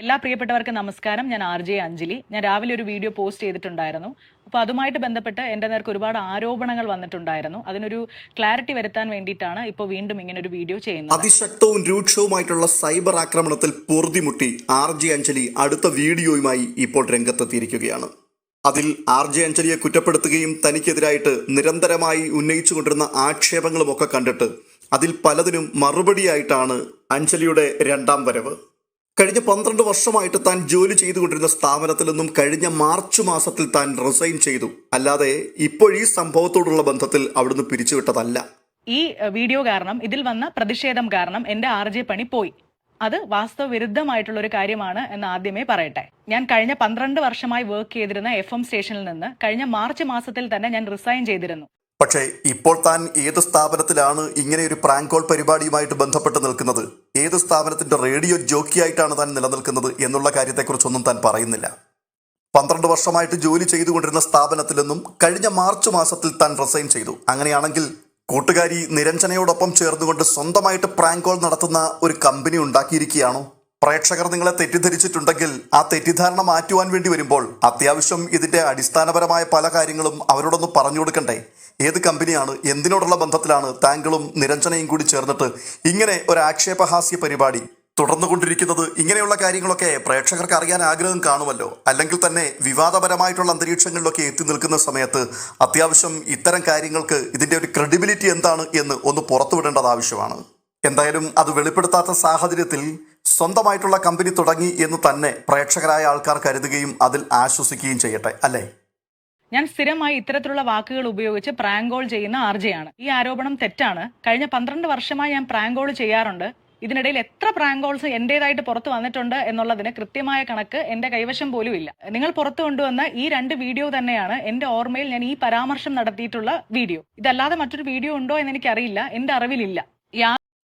എല്ലാ പ്രിയപ്പെട്ടവർക്കും നമസ്കാരം. ഞാൻ ആർ ജെ അഞ്ജലി. ഞാൻ രാവിലെ ഒരു വീഡിയോ പോസ്റ്റ് ചെയ്തിട്ടുണ്ടായിരുന്നു. അപ്പോൾ അതുമായിട്ട് ബന്ധപ്പെട്ട് എന്റെ നേർക്ക് ഒരുപാട് ആരോപണങ്ങൾ വന്നിട്ടുണ്ടായിരുന്നു. അതിനൊരു ക്ലാരിറ്റി വരുത്താൻ വേണ്ടിയിട്ടാണ് ഇപ്പോൾ വീണ്ടും ഇങ്ങനെ ഒരു വീഡിയോ ചെയ്യുന്നത്. അതിശക്തവും രൂക്ഷവുമായിട്ടുള്ള സൈബർ ആക്രമണത്തിൽ പൊറുതിമുട്ടി ആർ ജെ അഞ്ജലി അടുത്ത വീഡിയോയുമായി ഇപ്പോൾ രംഗത്തെത്തിയിരിക്കുകയാണ്. അതിൽ ആർ ജെ അഞ്ജലിയെ കുറ്റപ്പെടുത്തുകയും തനിക്കെതിരായിട്ട് നിരന്തരമായി ഉന്നയിച്ചുകൊണ്ടിരുന്ന ആക്ഷേപങ്ങളുമൊക്കെ കണ്ടിട്ട് അതിൽ പലതിനും മറുപടിയായിട്ടാണ് അഞ്ജലിയുടെ രണ്ടാം വരവ്. കഴിഞ്ഞ പന്ത്രണ്ട് വർഷമായിട്ട് താൻ ജോലി ചെയ്തുകൊണ്ടിരുന്ന സ്ഥാപനത്തിൽ നിന്നും കഴിഞ്ഞ മാർച്ച് മാസത്തിൽ താൻ റിസൈൻ ചെയ്തു. അല്ലാതെ ഇപ്പോഴീ സംഭവത്തോടുള്ള ബന്ധത്തിൽ അവിടുന്ന് പിരിച്ചുവിട്ടതല്ല. ഈ വീഡിയോ കാരണം ഇതിൽ വന്ന പ്രതിഷേധം കാരണം എന്റെ ആർ ജെ പണി പോയി. അത് വാസ്തവ വിരുദ്ധമായിട്ടുള്ള ഒരു കാര്യമാണ് എന്ന് ആദ്യമേ പറയട്ടെ. ഞാൻ കഴിഞ്ഞ പന്ത്രണ്ട് വർഷമായി വർക്ക് ചെയ്തിരുന്ന എഫ് എം സ്റ്റേഷനിൽ നിന്ന് കഴിഞ്ഞ മാർച്ച് മാസത്തിൽ തന്നെ ഞാൻ റിസൈൻ ചെയ്തിരുന്നു. പക്ഷേ ഇപ്പോൾ താൻ ഏത് സ്ഥാപനത്തിലാണ് ഇങ്ങനെ ഒരു പ്രാങ്ക് കോൾ പരിപാടിയുമായിട്ട് ബന്ധപ്പെട്ട് നിൽക്കുന്നത്? ഏത് സ്ഥാപനത്തിന്റെ റേഡിയോ ജോക്കിയായിട്ടാണ് താൻ നിലനിൽക്കുന്നത് എന്നുള്ള കാര്യത്തെക്കുറിച്ചൊന്നും താൻ പറയുന്നില്ല. പന്ത്രണ്ട് വർഷമായിട്ട് ജോലി ചെയ്തുകൊണ്ടിരുന്ന സ്ഥാപനത്തിൽ നിന്നും കഴിഞ്ഞ മാർച്ച് മാസത്തിൽ താൻ റിസൈൻ ചെയ്തു. അങ്ങനെയാണെങ്കിൽ കൂട്ടുകാരി നിരഞ്ജനയോടൊപ്പം ചേർന്നുകൊണ്ട് സ്വന്തമായിട്ട് പ്രാങ്ക് കോൾ നടത്തുന്ന ഒരു കമ്പനി ഉണ്ടാക്കിയിരിക്കുകയാണോ? പ്രേക്ഷകർ നിങ്ങളെ തെറ്റിദ്ധരിച്ചിട്ടുണ്ടെങ്കിൽ ആ തെറ്റിദ്ധാരണ മാറ്റുവാൻ വേണ്ടി വരുമ്പോൾ അത്യാവശ്യം ഇതിന്റെ അടിസ്ഥാനപരമായ പല കാര്യങ്ങളും അവരോടൊന്ന് പറഞ്ഞു കൊടുക്കണ്ടേ? ഏത് കമ്പനിയാണ്? എന്തിനോടുള്ള ബന്ധത്തിലാണ്? താങ്കളും നിരഞ്ജനയും കൂടി ചേർന്നിട്ട് ഇങ്ങനെ ഒരു ആക്ഷേപഹാസ്യ പരിപാടി തുടർന്നുകൊണ്ടിരിക്കുന്നത് ഇങ്ങനെയുള്ള കാര്യങ്ങളൊക്കെ പ്രേക്ഷകർക്ക് അറിയാൻ ആഗ്രഹം കാണുമല്ലോ. അല്ലെങ്കിൽ തന്നെ വിവാദപരമായിട്ടുള്ള അന്തരീക്ഷങ്ങളിലൊക്കെ എത്തി നിൽക്കുന്ന സമയത്ത് അത്യാവശ്യം ഇത്തരം കാര്യങ്ങൾക്ക് ഇതിന്റെ ഒരു ക്രെഡിബിലിറ്റി എന്താണ് എന്ന് ഒന്ന് പുറത്തുവിടേണ്ടത് ആവശ്യമാണ്. എന്തായാലും അത് വെളിപ്പെടുത്താത്ത സാഹചര്യത്തിൽ സ്വന്തമായിട്ടുള്ള കമ്പനി തുടങ്ങി എന്ന് തന്നെ പ്രേക്ഷകരായ ആൾക്കാർ കരുതുകയും അതിൽ ആശ്വസിക്കുകയും ചെയ്യട്ടെ അല്ലേ? ഞാൻ സ്ഥിരമായി ഇത്തരത്തിലുള്ള വാക്കുകൾ ഉപയോഗിച്ച് പ്രാങ്കോൾ ചെയ്യുന്ന ആർജയാണ് ഈ ആരോപണം തെറ്റാണ്. കഴിഞ്ഞ പന്ത്രണ്ട് വർഷമായി ഞാൻ പ്രാങ്കോൾ ചെയ്യാറുണ്ട്. ഇതിനിടയിൽ എത്ര പ്രാങ്കോൾസ് എന്റേതായിട്ട് പുറത്തു വന്നിട്ടുണ്ട് എന്നുള്ളതിന് കൃത്യമായ കണക്ക് എന്റെ കൈവശം പോലും ഇല്ല. നിങ്ങൾ പുറത്തു കൊണ്ടുവന്ന ഈ രണ്ട് വീഡിയോ തന്നെയാണ് എന്റെ ഓർമ്മയിൽ ഞാൻ ഈ പരാമർശം നടത്തിയിട്ടുള്ള വീഡിയോ. ഇതല്ലാതെ മറ്റൊരു വീഡിയോ ഉണ്ടോ എന്ന് എനിക്കറിയില്ല. എന്റെ അറിവിലില്ല.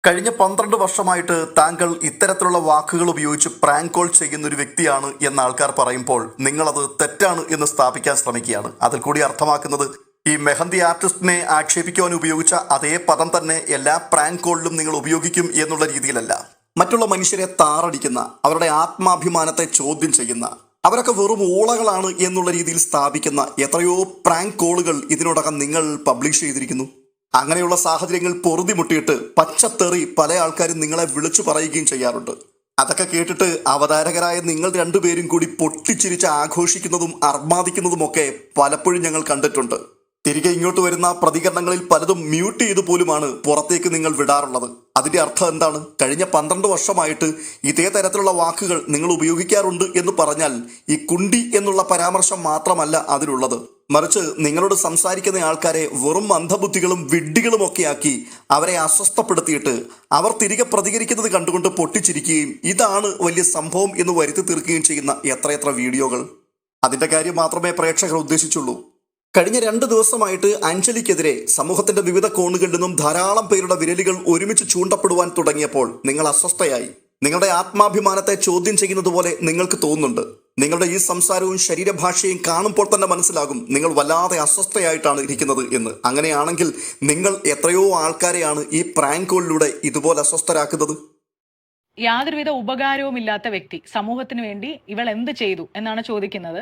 കഴിഞ്ഞ പന്ത്രണ്ട് വർഷമായിട്ട് താങ്കൾ ഇത്തരത്തിലുള്ള വാക്കുകൾ ഉപയോഗിച്ച് പ്രാങ്ക് കോൾ ചെയ്യുന്ന ഒരു വ്യക്തിയാണ് എന്ന ആൾക്കാർ പറയുമ്പോൾ നിങ്ങളത് തെറ്റാണ് എന്ന് സ്ഥാപിക്കാൻ ശ്രമിക്കുകയാണ്. അതിൽ കൂടി അർത്ഥമാക്കുന്നത് ഈ മെഹന്തി ആർട്ടിസ്റ്റിനെ ആക്ഷേപിക്കുവാൻ ഉപയോഗിച്ച അതേ പദം തന്നെ എല്ലാ പ്രാങ്ക് കോളിലും നിങ്ങൾ ഉപയോഗിക്കും എന്നുള്ള രീതിയിലല്ല. മറ്റുള്ള മനുഷ്യരെ താറടിക്കുന്ന അവരുടെ ആത്മാഭിമാനത്തെ ചോദ്യം ചെയ്യുന്ന അവരൊക്കെ വെറും ഓളകളാണ് എന്നുള്ള രീതിയിൽ സ്ഥാപിക്കുന്ന എത്രയോ പ്രാങ്ക് കോളുകൾ ഇതിനോടകം നിങ്ങൾ പബ്ലിഷ് ചെയ്തിരിക്കുന്നു. അങ്ങനെയുള്ള സാഹചര്യങ്ങൾ പൊറുതിമുട്ടിയിട്ട് പച്ചത്തെറി പല ആൾക്കാരും നിങ്ങളെ വിളിച്ചു പറയുകയും ചെയ്യാറുണ്ട്. അതൊക്കെ കേട്ടിട്ട് അവതാരകരായ നിങ്ങൾ രണ്ടുപേരും കൂടി പൊട്ടിച്ചിരിച്ച് ആഘോഷിക്കുന്നതും അർമാദിക്കുന്നതുമൊക്കെ പലപ്പോഴും ഞങ്ങൾ കണ്ടിട്ടുണ്ട്. തിരികെ ഇങ്ങോട്ട് വരുന്ന പ്രതികരണങ്ങളിൽ പലതും മ്യൂട്ട് ചെയ്ത് പോലുമാണ് പുറത്തേക്ക് നിങ്ങൾ വിടാറുള്ളത്. അതിന്റെ അർത്ഥം എന്താണ്? കഴിഞ്ഞ പന്ത്രണ്ട് വർഷമായിട്ട് ഇതേ തരത്തിലുള്ള വാക്കുകൾ നിങ്ങൾ ഉപയോഗിക്കാറുണ്ട് എന്ന് പറഞ്ഞാൽ ഈ കുണ്ടി എന്നുള്ള പരാമർശം മാത്രമല്ല അതിലുള്ളത്. മറിച്ച് നിങ്ങളോട് സംസാരിക്കുന്ന ആൾക്കാരെ വെറും അന്ധബുദ്ധികളും വിഡ്ഢികളും ഒക്കെ ആക്കി അവരെ അസ്വസ്ഥപ്പെടുത്തിയിട്ട് അവർ തിരികെ പ്രതികരിക്കുന്നത് കണ്ടുകൊണ്ട് പൊട്ടിച്ചിരിക്കുകയും ഇതാണ് വലിയ സംഭവം എന്ന് വരുത്തി തീർക്കുകയും ചെയ്യുന്ന എത്രയെത്ര വീഡിയോകൾ. അതിന്റെ കാര്യം മാത്രമേ പ്രേക്ഷകർ ഉദ്ദേശിച്ചുള്ളൂ. കഴിഞ്ഞ രണ്ട് ദിവസമായിട്ട് അഞ്ജലിക്കെതിരെ സമൂഹത്തിന്റെ വിവിധ കോണുകളിൽ നിന്നും ധാരാളം പേരുടെ വിരലുകൾ ഒരുമിച്ച് ചൂണ്ടപ്പെടുവാൻ തുടങ്ങിയപ്പോൾ നിങ്ങൾ അസ്വസ്ഥയായി. നിങ്ങളുടെ ആത്മാഭിമാനത്തെ ചോദ്യം ചെയ്യുന്നത് പോലെ നിങ്ങൾക്ക് തോന്നുന്നുണ്ട്. നിങ്ങളുടെ ഈ സംസാരവും ശരീരഭാഷയും കാണുമ്പോൾ തന്നെ മനസ്സിലാകും നിങ്ങൾ വല്ലാതെ അസ്വസ്ഥയായിട്ടാണ് ഇരിക്കുന്നത് എന്ന്. അങ്ങനെയാണെങ്കിൽ നിങ്ങൾ എത്രയോ ആൾക്കാരെയാണ് ഈ പ്രാങ്കോളിലൂടെ ഇതുപോലെ അസ്വസ്ഥരാക്കുന്നത്? യാതൊരുവിധ ഉപകാരവും ഇല്ലാത്ത വ്യക്തി സമൂഹത്തിന് വേണ്ടി ഇവൾ എന്ത് ചെയ്തു എന്നാണ് ചോദിക്കുന്നത്.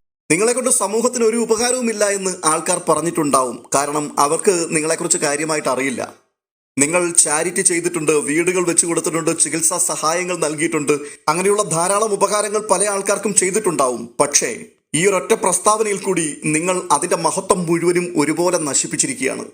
തൊ- നിങ്ങളെ കൊണ്ട് സമൂഹത്തിന് ഒരു ഉപകാരവുമില്ല എന്ന് ആൾക്കാർ പറഞ്ഞിട്ടുണ്ടാവും. കാരണം അവർക്ക് നിങ്ങളെക്കുറിച്ച് കാര്യമായിട്ട് അറിയില്ല. നിങ്ങൾ ചാരിറ്റി ചെയ്തിട്ടുണ്ട് വീടുകൾ വെച്ചു കൊടുത്തിട്ടുണ്ട് ചികിത്സാ സഹായങ്ങൾ നൽകിയിട്ടുണ്ട് അങ്ങനെയുള്ള ധാരാളം ഉപകാരങ്ങൾ പല ആൾക്കാർക്കും ചെയ്തിട്ടുണ്ടാവും. പക്ഷേ ഈ ഒരൊറ്റ പ്രസ്താവനയിൽ കൂടി നിങ്ങൾ അതിന്റെ മഹത്വം മുഴുവനും ഒരുപോലെ നശിപ്പിച്ചിരിക്കുകയാണ്.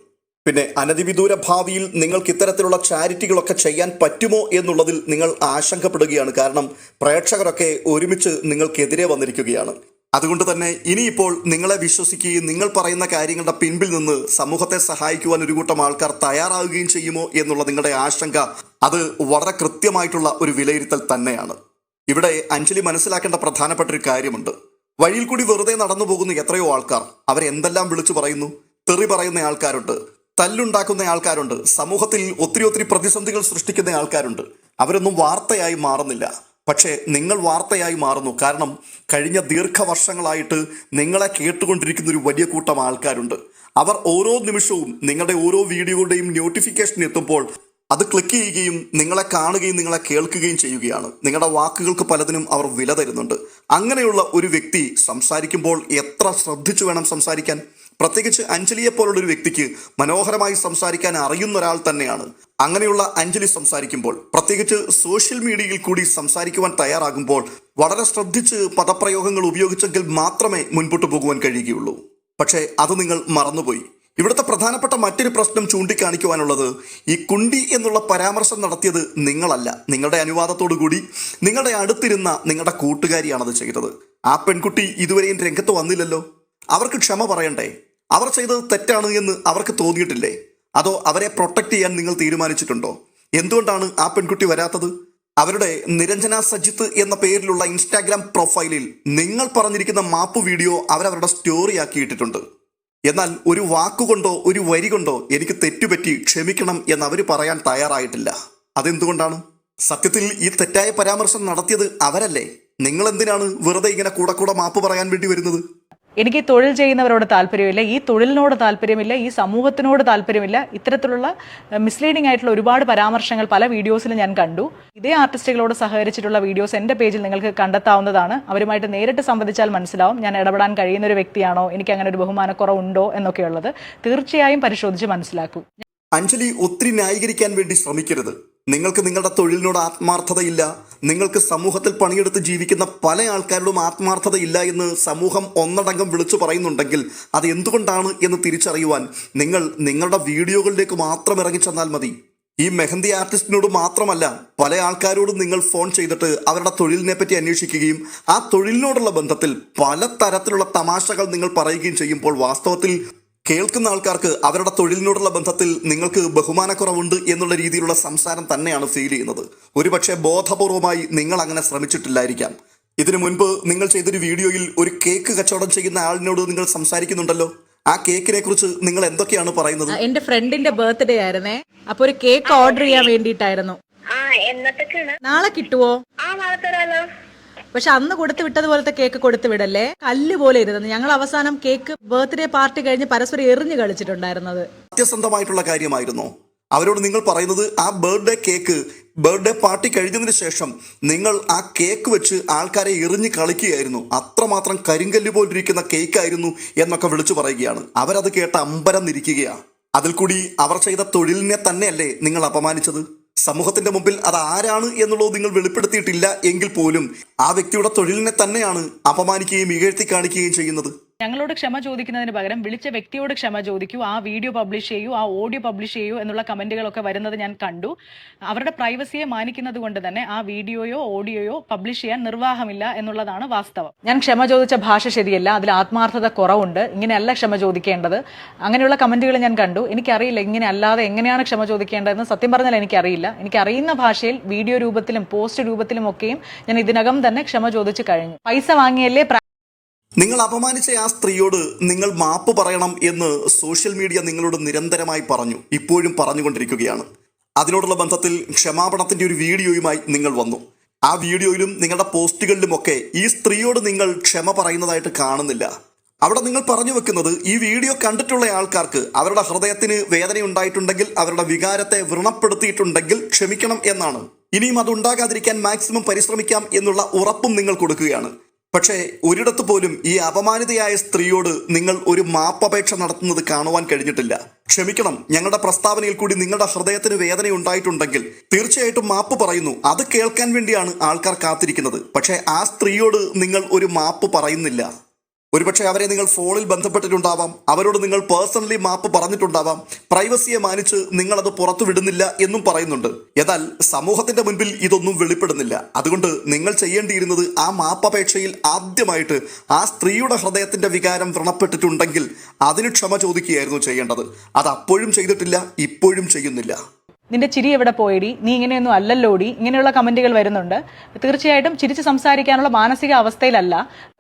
പിന്നെ അനധിവിദൂര ഭാവിയിൽ നിങ്ങൾക്ക് ഇത്തരത്തിലുള്ള ചാരിറ്റികളൊക്കെ ചെയ്യാൻ പറ്റുമോ എന്നുള്ളതിൽ നിങ്ങൾ ആശങ്കപ്പെടുകയാണ്. കാരണം പ്രേക്ഷകരൊക്കെ ഒരുമിച്ച് നിങ്ങൾക്കെതിരെ വന്നിരിക്കുകയാണ്. അതുകൊണ്ട് തന്നെ ഇനിയിപ്പോൾ നിങ്ങളെ വിശ്വസിക്കുകയും നിങ്ങൾ പറയുന്ന കാര്യങ്ങളുടെ പിൻപിൽ നിന്ന് സമൂഹത്തെ സഹായിക്കുവാൻ ഒരു കൂട്ടം ആൾക്കാർ തയ്യാറാവുകയും ചെയ്യുമോ എന്നുള്ള നിങ്ങളുടെ ആശങ്ക അത് വളരെ കൃത്യമായിട്ടുള്ള ഒരു വിലയിരുത്തൽ തന്നെയാണ്. ഇവിടെ അഞ്ജലി മനസ്സിലാക്കേണ്ട പ്രധാനപ്പെട്ട ഒരു കാര്യമുണ്ട്. വഴിയിൽ കൂടി വെറുതെ നടന്നു പോകുന്ന എത്രയോ ആൾക്കാർ അവരെന്തെല്ലാം വിളിച്ചു പറയുന്നു തെറി പറയുന്ന ആൾക്കാരുണ്ട് തല്ലുണ്ടാക്കുന്ന ആൾക്കാരുണ്ട് സമൂഹത്തിൽ ഒത്തിരി ഒത്തിരി പ്രതിസന്ധികൾ സൃഷ്ടിക്കുന്ന ആൾക്കാരുണ്ട്. അവരൊന്നും വാർത്തയായി മാറുന്നില്ല. പക്ഷേ നിങ്ങൾ വാർത്തയായി മാറുന്നു. കാരണം കഴിഞ്ഞ ദീർഘവർഷങ്ങളായിട്ട് നിങ്ങളെ കേട്ടുകൊണ്ടിരിക്കുന്ന ഒരു വലിയ കൂട്ടം ആൾക്കാരുണ്ട്. അവർ ഓരോ നിമിഷവും നിങ്ങളുടെ ഓരോ വീഡിയോയുടെയും നോട്ടിഫിക്കേഷൻ എത്തുമ്പോൾ അത് ക്ലിക്ക് ചെയ്യുകയും നിങ്ങളെ കാണുകയും നിങ്ങളെ കേൾക്കുകയും ചെയ്യുകയാണ്. നിങ്ങളുടെ വാക്കുകൾക്ക് പലതിനും അവർ വില തരുന്നുണ്ട്. അങ്ങനെയുള്ള ഒരു വ്യക്തി സംസാരിക്കുമ്പോൾ എത്ര ശ്രദ്ധിച്ചു വേണം സംസാരിക്കാൻ? പ്രത്യേകിച്ച് അഞ്ജലിയെ പോലുള്ള ഒരു വ്യക്തിക്ക് മനോഹരമായി സംസാരിക്കാൻ അറിയുന്ന ഒരാൾ തന്നെയാണ്. അങ്ങനെയുള്ള അഞ്ജലി സംസാരിക്കുമ്പോൾ പ്രത്യേകിച്ച് സോഷ്യൽ മീഡിയയിൽ കൂടി സംസാരിക്കുവാൻ തയ്യാറാകുമ്പോൾ വളരെ ശ്രദ്ധിച്ച് പദപ്രയോഗങ്ങൾ ഉപയോഗിച്ചെങ്കിൽ മാത്രമേ മുൻപോട്ട് പോകുവാൻ കഴിയുകയുള്ളൂ. പക്ഷേ അത് നിങ്ങൾ മറന്നുപോയി. ഇവിടുത്തെ പ്രധാനപ്പെട്ട മറ്റൊരു പ്രശ്നം ചൂണ്ടിക്കാണിക്കുവാനുള്ളത് ഈ കുണ്ടി എന്നുള്ള പരാമർശം നടത്തിയത് നിങ്ങളല്ല. നിങ്ങളുടെ അനുവാദത്തോടു കൂടി നിങ്ങളുടെ അടുത്തിരുന്ന നിങ്ങളുടെ കൂട്ടുകാരിയാണത് ചെയ്തത്. ആ പെൺകുട്ടി ഇതുവരെയും രംഗത്ത് വന്നില്ലല്ലോ. അവർക്ക് ക്ഷമ പറയണ്ടേ? അവർ ചെയ്തത് തെറ്റാണ് എന്ന് അവർക്ക് തോന്നിയിട്ടില്ലേ? അതോ അവരെ പ്രൊട്ടക്ട് ചെയ്യാൻ നിങ്ങൾ തീരുമാനിച്ചിട്ടുണ്ടോ? എന്തുകൊണ്ടാണ് ആ പെൺകുട്ടി വരാത്തത്? അവരുടെ നിരഞ്ജന സജിത്ത് എന്ന പേരിലുള്ള ഇൻസ്റ്റാഗ്രാം പ്രൊഫൈലിൽ നിങ്ങൾ പറഞ്ഞിരിക്കുന്ന മാപ്പ് വീഡിയോ അവരവരുടെ സ്റ്റോറി ആക്കിയിട്ടിട്ടുണ്ട്. എന്നാൽ ഒരു വാക്കുകൊണ്ടോ ഒരു വരി കൊണ്ടോ എനിക്ക് തെറ്റുപറ്റി ക്ഷമിക്കണം എന്ന് അവർ പറയാൻ തയ്യാറായിട്ടില്ല. അതെന്തുകൊണ്ടാണ്? സത്യത്തിൽ ഈ തെറ്റായ പരാമർശം നടത്തിയത് അവരല്ലേ? നിങ്ങൾ എന്തിനാണ് വെറുതെ ഇങ്ങനെ കൂടെ കൂടെ മാപ്പ് പറയാൻ വേണ്ടി വരുന്നത്? എനിക്ക് തൊഴിൽ ചെയ്യുന്നവരോട് താല്പര്യമില്ല ഈ തൊഴിലിനോട് താല്പര്യമില്ല ഈ സമൂഹത്തിനോട് താല്പര്യമില്ല. ഇത്തരത്തിലുള്ള മിസ്ലീഡിംഗ് ആയിട്ടുള്ള ഒരുപാട് പരാമർശങ്ങൾ പല വീഡിയോസിൽ ഞാൻ കണ്ടു. ഇതേ ആർട്ടിസ്റ്റുകളോട് സഹകരിച്ചിട്ടുള്ള വീഡിയോസ് എന്റെ പേജിൽ നിങ്ങൾക്ക് കണ്ടെത്താവുന്നതാണ്. അവരുമായിട്ട് നേരിട്ട് സംവദിച്ചാൽ മനസ്സിലാവും ഞാൻ ഇടപെടാൻ കഴിയുന്ന ഒരു വ്യക്തിയാണോ എനിക്ക് അങ്ങനെ ഒരു ബഹുമാനക്കുറവുണ്ടോ എന്നൊക്കെയുള്ളത്. തീർച്ചയായും പരിശോധിച്ച് മനസ്സിലാക്കൂ. അഞ്ജലി ഒത്തിരി ന്യായീകരിക്കാൻ വേണ്ടി ശ്രമിക്കരുത്. നിങ്ങൾക്ക് നിങ്ങളുടെ തൊഴിലിനോട് ആത്മാർത്ഥതയില്ല. നിങ്ങൾക്ക് സമൂഹത്തിൽ പണിയെടുത്ത് ജീവിക്കുന്ന പല ആൾക്കാരോടും ആത്മാർത്ഥതയില്ല എന്ന് സമൂഹം ഒന്നടങ്കം വിളിച്ചു പറയുന്നുണ്ടെങ്കിൽ അത് എന്തുകൊണ്ടാണ് എന്ന് തിരിച്ചറിയുവാൻ നിങ്ങൾ നിങ്ങളുടെ വീഡിയോകളിലേക്ക് മാത്രം ഇറങ്ങിച്ചെന്നാൽ മതി. ഈ മെഹന്തി ആർട്ടിസ്റ്റിനോട് മാത്രമല്ല പല ആൾക്കാരോടും നിങ്ങൾ ഫോൺ ചെയ്തിട്ട് അവരുടെ തൊഴിലിനെ പറ്റി അന്വേഷിക്കുകയും ആ തൊഴിലിനോടുള്ള ബന്ധത്തിൽ പല തരത്തിലുള്ള തമാശകൾ നിങ്ങൾ പറയുകയും ചെയ്യുമ്പോൾ വാസ്തവത്തിൽ കേൾക്കുന്ന ആൾക്കാർക്ക് അവരുടെ തൊഴിലിനോടുള്ള ബന്ധത്തിൽ നിങ്ങൾക്ക് ബഹുമാനക്കുറവുണ്ട് എന്നുള്ള രീതിയിലുള്ള സംസാരം തന്നെയാണ് ഫീൽ ചെയ്യുന്നത്. ഒരുപക്ഷെ ബോധപൂർവമായി നിങ്ങൾ അങ്ങനെ ശ്രമിച്ചിട്ടില്ലായിരിക്കാം. ഇതിനു മുൻപ് നിങ്ങൾ ചെയ്തൊരു വീഡിയോയിൽ ഒരു കേക്ക് കച്ചവടം ചെയ്യുന്ന ആളിനോട് നിങ്ങൾ സംസാരിക്കുന്നുണ്ടല്ലോ? ആ കേക്കിനെ കുറിച്ച് നിങ്ങൾ എന്തൊക്കെയാണ് പറയുന്നത്? എന്റെ ഫ്രണ്ടിന്റെ ബർത്ത്ഡേ ആയിരുന്നേ. അപ്പൊ ഒരു കേക്ക് ഓർഡർ ചെയ്യാൻ വേണ്ടിയിട്ടായിരുന്നു. നാളെ കിട്ടുവോ? പക്ഷെ അന്ന് കൊടുത്തു വിട്ടതുപോലത്തെ കേക്ക് കൊടുത്തു വിടല്ലേ? കല്ല് പോലെ ഇരുന്നത് ഞങ്ങൾ അവസാനം കേക്ക് ബർത്ത്ഡേ പാർട്ടി കഴിഞ്ഞ് പരസ്പരം എറിഞ്ഞു കളിച്ചിട്ടുണ്ടായിരുന്നത്. സത്യസന്ധമായിട്ടുള്ള കാര്യമായിരുന്നു. അവരോട് നിങ്ങൾ പറയുന്നത് ആ ബർത്ത്ഡേ കേക്ക് ബർത്ത്ഡേ പാർട്ടി കഴിഞ്ഞതിന് ശേഷം നിങ്ങൾ ആ കേക്ക് വെച്ച് ആൾക്കാരെ എറിഞ്ഞ് കളിക്കുകയായിരുന്നു. അത്രമാത്രം കരിങ്കല്ല് പോലിരിക്കുന്ന കേക്കായിരുന്നു എന്നൊക്കെ വിളിച്ചു പറയുകയാണ്. അവരത് കേട്ട് അമ്പരം നിരിക്കുകയാണ് അതിൽ കൂടി അവർ ചെയ്ത തൊഴിലിനെ തന്നെയല്ലേ നിങ്ങൾ അപമാനിച്ചത്? സമൂഹത്തിന്റെ മുമ്പിൽ അത് ആരാണ് എന്നുള്ളത് നിങ്ങൾ വെളിപ്പെടുത്തിയിട്ടില്ല എങ്കിൽ പോലും ആ വ്യക്തിയുടെ തൊഴിലിനെ തന്നെയാണ് അപമാനിക്കുകയും ഇകഴ്ത്തി കാണിക്കുകയും ചെയ്യുന്നത്. ഞങ്ങളോട് ക്ഷമ ചോദിക്കുന്നതിന് പകരം വിളിച്ച വ്യക്തിയോട് ക്ഷമ ചോദിക്കൂ. ആ വീഡിയോ പബ്ലിഷ് ചെയ്യൂ ആ ഓഡിയോ പബ്ലിഷ് ചെയ്യൂ എന്നുള്ള കമന്റുകളൊക്കെ വരുന്നത് ഞാൻ കണ്ടു. അവരുടെ പ്രൈവസിയെ മാനിക്കുന്നത് കൊണ്ട് തന്നെ ആ വീഡിയോയോ ഓഡിയോയോ പബ്ലിഷ് ചെയ്യാൻ നിർവാഹമില്ല എന്നുള്ളതാണ് വാസ്തവം. ഞാൻ ക്ഷമ ചോദിച്ച ഭാഷ ശരിയല്ല അതിൽ ആത്മാർത്ഥത കുറവുണ്ട്. ഇങ്ങനെയല്ല ക്ഷമ ചോദിക്കേണ്ടത്. അങ്ങനെയുള്ള കമന്റുകൾ ഞാൻ കണ്ടു. എനിക്കറിയില്ല ഇങ്ങനെ അല്ലാതെ എങ്ങനെയാണ് ക്ഷമ ചോദിക്കേണ്ടതെന്ന് സത്യം പറഞ്ഞാൽ എനിക്കറിയില്ല. എനിക്കറിയുന്ന ഭാഷയിൽ വീഡിയോ രൂപത്തിലും പോസ്റ്റ് രൂപത്തിലും ഒക്കെയും ഞാൻ ഇതിനകം തന്നെ ക്ഷമ ചോദിച്ചു കഴിഞ്ഞു. പൈസ വാങ്ങിയല്ലേ നിങ്ങൾ അപമാനിച്ച ആ സ്ത്രീയോട് നിങ്ങൾ മാപ്പ് പറയണം എന്ന് സോഷ്യൽ മീഡിയ നിങ്ങളോട് നിരന്തരമായി പറഞ്ഞു ഇപ്പോഴും പറഞ്ഞുകൊണ്ടിരിക്കുകയാണ്. അതിനോടുള്ള ബന്ധത്തിൽ ക്ഷമാപണത്തിന്റെ ഒരു വീഡിയോയുമായി നിങ്ങൾ വന്നു. ആ വീഡിയോയിലും നിങ്ങളുടെ പോസ്റ്റുകളിലുമൊക്കെ ഈ സ്ത്രീയോട് നിങ്ങൾ ക്ഷമ പറയുന്നതായിട്ട് കാണുന്നില്ല. അവിടെ നിങ്ങൾ പറഞ്ഞു വെക്കുന്നത് ഈ വീഡിയോ കണ്ടിട്ടുള്ള ആൾക്കാർക്ക് അവരുടെ ഹൃദയത്തിന് വേദന ഉണ്ടായിട്ടുണ്ടെങ്കിൽ അവരുടെ വികാരത്തെ വ്രണപ്പെടുത്തിയിട്ടുണ്ടെങ്കിൽ ക്ഷമിക്കണം എന്നാണ്. ഇനിയും അത് ഉണ്ടാകാതിരിക്കാൻ മാക്സിമം പരിശ്രമിക്കാം എന്നുള്ള ഉറപ്പും നിങ്ങൾ കൊടുക്കുകയാണ്. പക്ഷേ ഒരിടത്ത് പോലും ഈ അപമാനിതയായ സ്ത്രീയോട് നിങ്ങൾ ഒരു മാപ്പപേക്ഷ നടത്തുന്നത് കാണുവാൻ കഴിഞ്ഞിട്ടില്ല. ക്ഷമിക്കണം ഞങ്ങളുടെ പ്രസ്താവനയിൽ കൂടി നിങ്ങളുടെ ഹൃദയത്തിന് വേദന ഉണ്ടായിട്ടുണ്ടെങ്കിൽ തീർച്ചയായിട്ടും മാപ്പ് പറയുന്നു. അത് കേൾക്കാൻ വേണ്ടിയാണ് ആൾക്കാർ കാത്തിരിക്കുന്നത്. പക്ഷേ ആ സ്ത്രീയോട് നിങ്ങൾ ഒരു മാപ്പ് പറയുന്നില്ല. ഒരുപക്ഷെ അവരെ നിങ്ങൾ ഫോണിൽ ബന്ധപ്പെട്ടിട്ടുണ്ടാവാം അവരോട് നിങ്ങൾ പേഴ്സണലി മാപ്പ് പറഞ്ഞിട്ടുണ്ടാവാം പ്രൈവസിയെ മാനിച്ച് നിങ്ങൾ അത് പുറത്തു വിടുന്നില്ല എന്നും പറയുന്നുണ്ട്. എന്നാൽ സമൂഹത്തിന്റെ മുൻപിൽ ഇതൊന്നും വെളിപ്പെടുന്നില്ല. അതുകൊണ്ട് നിങ്ങൾ ചെയ്യേണ്ടിയിരുന്നത് ആ മാപ്പപേക്ഷയിൽ ആദ്യമായിട്ട് ആ സ്ത്രീയുടെ ഹൃദയത്തിന്റെ വികാരം വ്രണപ്പെട്ടിട്ടുണ്ടെങ്കിൽ അതിന് ക്ഷമ ചോദിക്കുകയായിരുന്നു ചെയ്യേണ്ടത്. അത് അപ്പോഴും ചെയ്തിട്ടില്ല ഇപ്പോഴും ചെയ്യുന്നില്ല. നിന്റെ ചിരി എവിടെ പോയിടി? നീ ഇങ്ങനെയൊന്നും അല്ലല്ലോടി? ഇങ്ങനെയുള്ള കമന്റുകൾ വരുന്നുണ്ട്. തീർച്ചയായിട്ടും ചിരിച്ച് സംസാരിക്കാനുള്ള മാനസിക അവസ്ഥയിലല്ല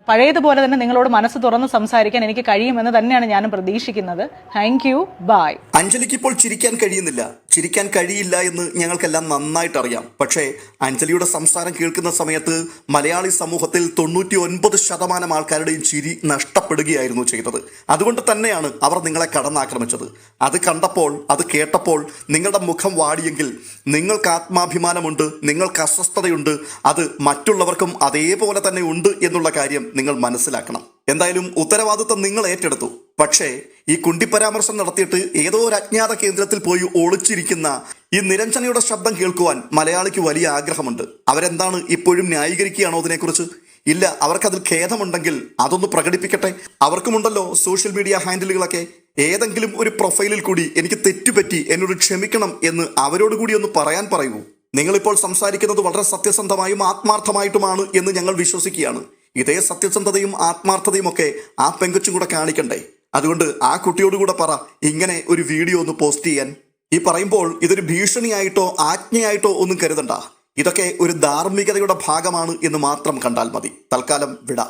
പഴയതുപോലെ തന്നെ നിങ്ങളോട് മനസ്സ് തുറന്ന് സംസാരിക്കാൻ എനിക്ക് കഴിയുമെന്ന് തന്നെയാണ് ഞാനും പ്രതീക്ഷിക്കുന്നത്. താങ്ക് യു ബൈ അഞ്ജലിക്ക് ഇപ്പോൾ ചിരിക്കാൻ കഴിയുന്നില്ല. ചിരിക്കാൻ കഴിയില്ല എന്ന് ഞങ്ങൾക്കെല്ലാം നന്നായിട്ട് അറിയാം പക്ഷേ അഞ്ജലിയുടെ സംസാരം കേൾക്കുന്ന സമയത്ത് മലയാളി സമൂഹത്തിൽ തൊണ്ണൂറ്റി ഒൻപത് ശതമാനം ആൾക്കാരുടെയും ചിരി നഷ്ടപ്പെടുകയായിരുന്നു ചെയ്തത്. അതുകൊണ്ട് തന്നെയാണ് അവർ നിങ്ങളെ കടന്നാക്രമിച്ചത്. അത് കണ്ടപ്പോൾ അത് കേട്ടപ്പോൾ നിങ്ങളുടെ മുഖം വാടിയെങ്കിൽ നിങ്ങൾക്ക് ആത്മാഭിമാനമുണ്ട് നിങ്ങൾക്ക് അസ്വസ്ഥതയുണ്ട് അത് മറ്റുള്ളവർക്കും അതേപോലെ തന്നെ ഉണ്ട് എന്നുള്ള കാര്യം നിങ്ങൾ മനസ്സിലാക്കണം. എന്തായാലും ഉത്തരവാദിത്തം നിങ്ങൾ ഏറ്റെടുത്തു. പക്ഷേ ഈ കുണ്ടി പരാമർശം നടത്തിയിട്ട് ഏതോ ഒരു അജ്ഞാത കേന്ദ്രത്തിൽ പോയി ഒളിച്ചിരിക്കുന്ന ഈ നിരഞ്ജനയുടെ ശബ്ദം കേൾക്കുവാൻ മലയാളിക്ക് വലിയ ആഗ്രഹമുണ്ട്. അവരെന്താണ് ഇപ്പോഴും ന്യായീകരിക്കുകയാണോ അതിനെക്കുറിച്ച്? ഇല്ല അവർക്കതിൽ ഖേദമുണ്ടെങ്കിൽ അതൊന്ന് പ്രകടിപ്പിക്കട്ടെ. അവർക്കുമുണ്ടല്ലോ സോഷ്യൽ മീഡിയ ഹാൻഡിലുകളൊക്കെ. ഏതെങ്കിലും ഒരു പ്രൊഫൈലിൽ കൂടി എനിക്ക് തെറ്റുപറ്റി എന്നോട് ക്ഷമിക്കണം എന്ന് അവരോട് കൂടി ഒന്ന് പറയാൻ പറയൂ. നിങ്ങളിപ്പോൾ സംസാരിക്കുന്നത് വളരെ സത്യസന്ധമായും ആത്മാർത്ഥമായിട്ടുമാണ് എന്ന് ഞങ്ങൾ വിശ്വസിക്കുകയാണ്. ഇതേ സത്യസന്ധതയും ആത്മാർത്ഥതയും ഒക്കെ ആ പെങ്കൊച്ചും കൂടെ കാണിക്കണ്ടേ? അതുകൊണ്ട് ആ കുട്ടിയോട് കൂടെ പറ ഇങ്ങനെ ഒരു വീഡിയോ ഒന്ന് പോസ്റ്റ് ചെയ്യാൻ. ഈ പറയുമ്പോൾ ഇതൊരു ഭീഷണിയായിട്ടോ ആജ്ഞയായിട്ടോ ഒന്നും കരുതണ്ട. ഇതൊക്കെ ഒരു ധാർമ്മികതയുടെ ഭാഗമാണ് എന്ന് മാത്രം കണ്ടാൽ മതി. തൽക്കാലം വിട.